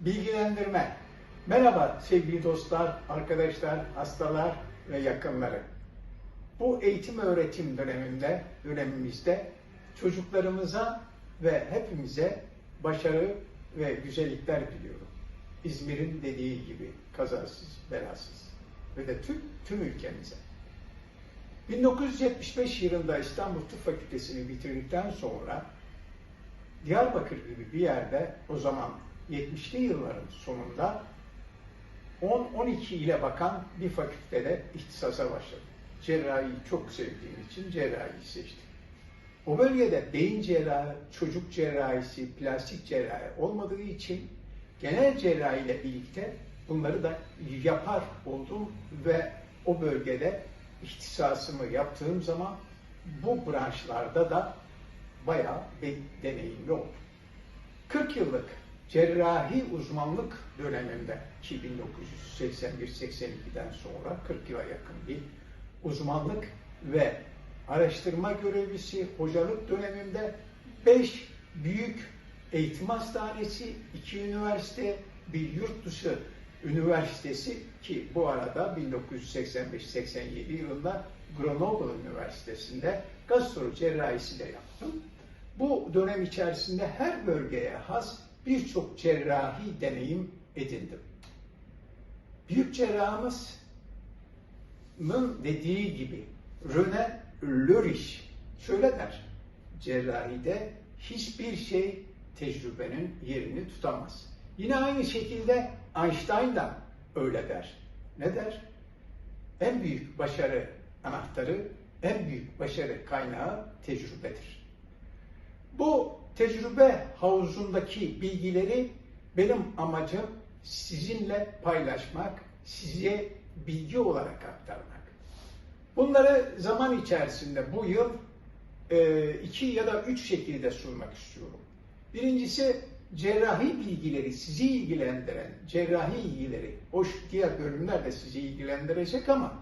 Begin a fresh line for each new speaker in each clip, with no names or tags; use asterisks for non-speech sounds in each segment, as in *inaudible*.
Bilgilendirme. Merhaba sevgili dostlar, arkadaşlar, hastalar ve yakınları. Bu eğitim öğretim döneminde, dönemimizde çocuklarımıza ve hepimize başarı ve güzellikler diliyorum. İzmir'in dediği gibi kazasız, belasız ve de tüm, tüm ülkemize. 1975 yılında İstanbul Tıp Fakültesini bitirdikten sonra Diyarbakır gibi bir yerde o zaman 70'li yılların sonunda 10-12 ile bakan bir fakültede ihtisasa başladım. Cerrahiyi çok sevdiğim için cerrahiyi seçtim. O bölgede beyin cerrahı, çocuk cerrahisi, plastik cerrahi olmadığı için genel cerrahi ile birlikte bunları da yapar oldum ve o bölgede ihtisasımı yaptığım zaman bu branşlarda da bayağı bir deneyimli oldum. 40 yıllık cerrahi uzmanlık döneminde ki 1981-82'den sonra 40 yıla yakın bir uzmanlık ve araştırma görevlisi hocalık döneminde 5 büyük eğitim hastanesi, 2 üniversite, bir yurt dışı üniversitesi ki bu arada 1985-87 yılında Grenoble Üniversitesi'nde gastro cerrahisi de yaptım. Bu dönem içerisinde her bölgeye has birçok cerrahi deneyim edindim. Büyük cerrahımızın dediği gibi René Lörich şöyle der, cerrahide hiçbir şey tecrübenin yerini tutamaz. Yine aynı şekilde Einstein da öyle der. Ne der? En büyük başarı anahtarı, en büyük başarı kaynağı tecrübedir. Bu tecrübe havuzundaki bilgileri benim amacım sizinle paylaşmak, size bilgi olarak aktarmak. Bunları zaman içerisinde bu yıl e, iki ya da üç şekilde sunmak istiyorum. Birincisi cerrahi bilgileri sizi ilgilendiren, cerrahi ilgileri, hoş diğer bölümler de sizi ilgilendirecek ama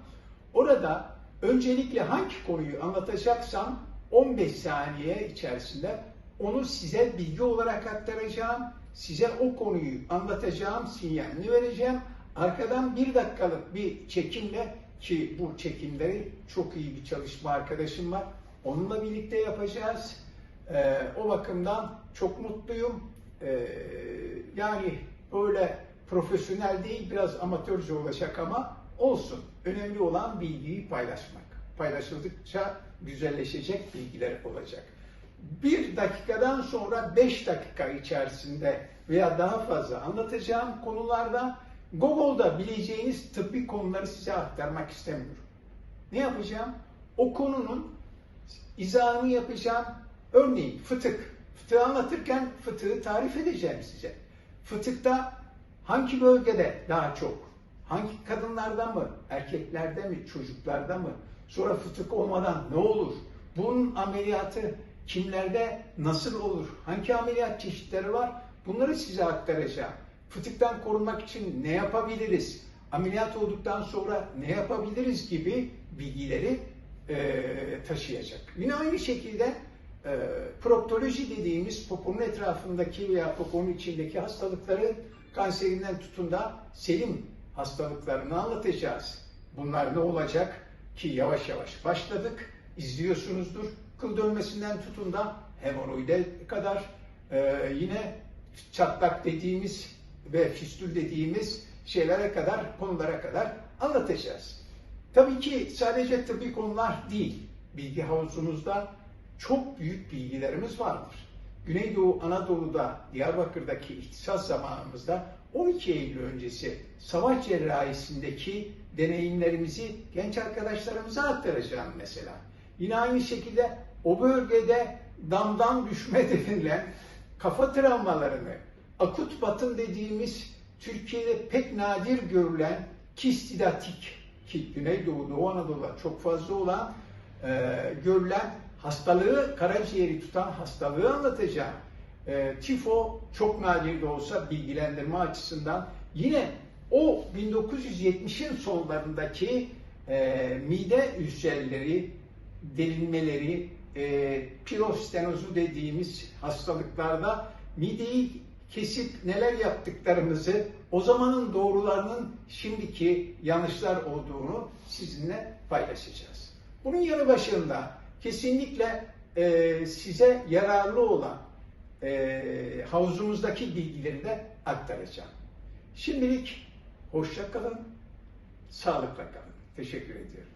orada öncelikle hangi konuyu anlatacaksam 15 saniye içerisinde onu size bilgi olarak aktaracağım. Size o konuyu anlatacağım, sinyalini vereceğim. Arkadan bir dakikalık bir çekimle ki bu çekimleri çok iyi bir çalışma arkadaşım var. Onunla birlikte yapacağız. Ee, o bakımdan çok mutluyum. Ee, yani böyle profesyonel değil, biraz amatörce olacak ama olsun. Önemli olan bilgiyi paylaşmak. Paylaşıldıkça güzelleşecek bilgiler olacak. Bir dakikadan sonra beş dakika içerisinde veya daha fazla anlatacağım konularda Google'da bileceğiniz tıbbi konuları size aktarmak istemiyorum. Ne yapacağım? O konunun izahını yapacağım. Örneğin fıtık. Fıtığı anlatırken fıtığı tarif edeceğim size. Fıtıkta hangi bölgede daha çok? Hangi kadınlarda mı? Erkeklerde mi? Çocuklarda mı? Sonra fıtık olmadan ne olur? Bunun ameliyatı kimlerde nasıl olur? Hangi ameliyat çeşitleri var? Bunları size aktaracağım. Fıtıktan korunmak için ne yapabiliriz? Ameliyat olduktan sonra ne yapabiliriz gibi bilgileri e, taşıyacak. Yine aynı şekilde e, proktoloji dediğimiz poponun etrafındaki veya poponun içindeki hastalıkları kanserinden tutun da selim hastalıklarını anlatacağız. Bunlar ne olacak ki yavaş yavaş başladık, izliyorsunuzdur. Kıl dönmesinden tutun da hemoroide kadar e, yine çatlak dediğimiz ve fistül dediğimiz şeylere kadar, konulara kadar anlatacağız. Tabii ki sadece tıbbi konular değil. Bilgi havuzumuzda çok büyük bilgilerimiz vardır. Güneydoğu Anadolu'da, Diyarbakır'daki ihtisas zamanımızda 12 Eylül öncesi savaş cerrahisindeki deneyimlerimizi genç arkadaşlarımıza aktaracağım mesela. Yine aynı şekilde o bölgede damdan düşme *laughs* denilen kafa travmalarını, akut batın dediğimiz Türkiye'de pek nadir görülen kistidatik ki Güneydoğu, Doğu Anadolu'da çok fazla olan e, görülen hastalığı, karaciğeri tutan hastalığı anlatacağım. E, tifo çok nadir de olsa bilgilendirme açısından yine o 1970'in sonlarındaki e, mide ülserleri, delinmeleri, e, pirostenozu dediğimiz hastalıklarda mideyi kesip neler yaptıklarımızı, o zamanın doğrularının şimdiki yanlışlar olduğunu sizinle paylaşacağız. Bunun yanı başında kesinlikle e, size yararlı olan e, havuzumuzdaki bilgileri de aktaracağım. Şimdilik hoşça kalın, sağlıkla kalın. Teşekkür ediyorum.